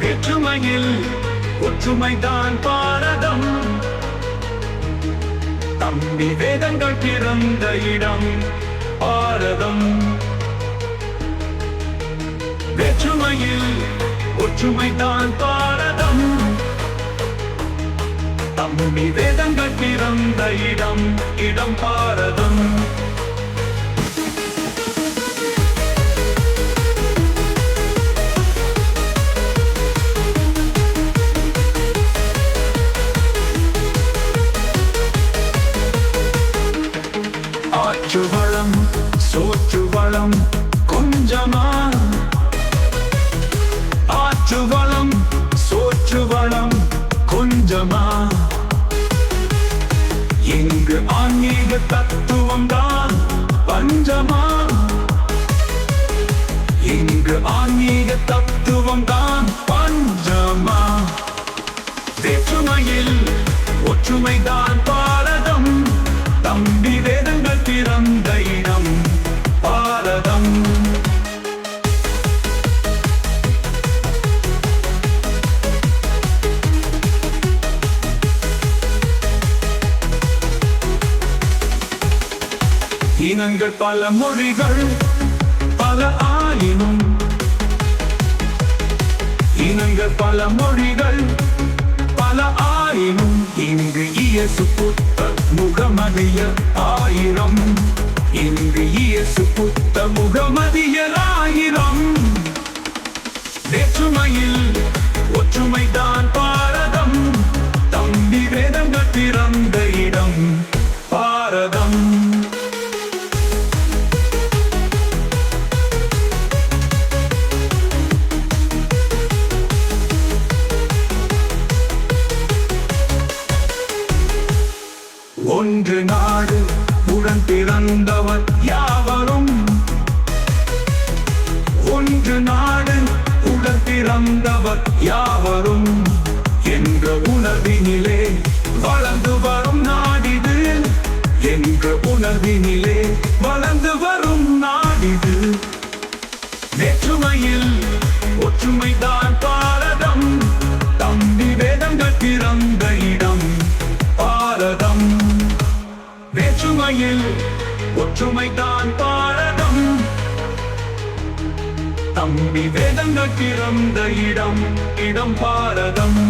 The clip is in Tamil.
வேற்றுமையில் ஒற்றுமைதான் பாரதம். தம்பி வேதங்கள் பிறந்த இடம் பாரதம். வேற்றுமையில் ஒற்றுமைதான் பாரதம். தம்பி வேதங்கள் பிறந்த இடம் இடம் பாரதம். சோற்று வளம் சோற்று வளம் கொஞ்சமா? ஆற்று வளம் சோற்று வளம் கொஞ்சமா? இங்கு ஆன்மீக தத்துவம் தான் பஞ்சமா? இனங்கள் பல மொழிகள் பல ஆயினும். இனங்கள் பல மொழிகள் பல ஆயினும். இங்கு இயேசு புத்த முகமதிய ஆயிரம். இங்கு இயேசு புத்த முகமதியர் ஆயிரம். வேற்றுமையில் ஒற்றுமைதான் பாரதம். தம்பி வேதங்கள் பிறந்த ஒன்று நாடு உடன் பிறந்தவர் யாவரும்? ஒன்று நாடு உடன் பிறந்தவர் யாவரும்? என்ற உணர்வினிலே வளர்ந்து வரும் நாடிது. என்ற உணர்வினிலே வளர்ந்து வேற்றுமையில் ஒற்றுமைதான் பாரதம். தம்பி வேதங்கள் பிறந்த இடம் இடம் பாரதம்.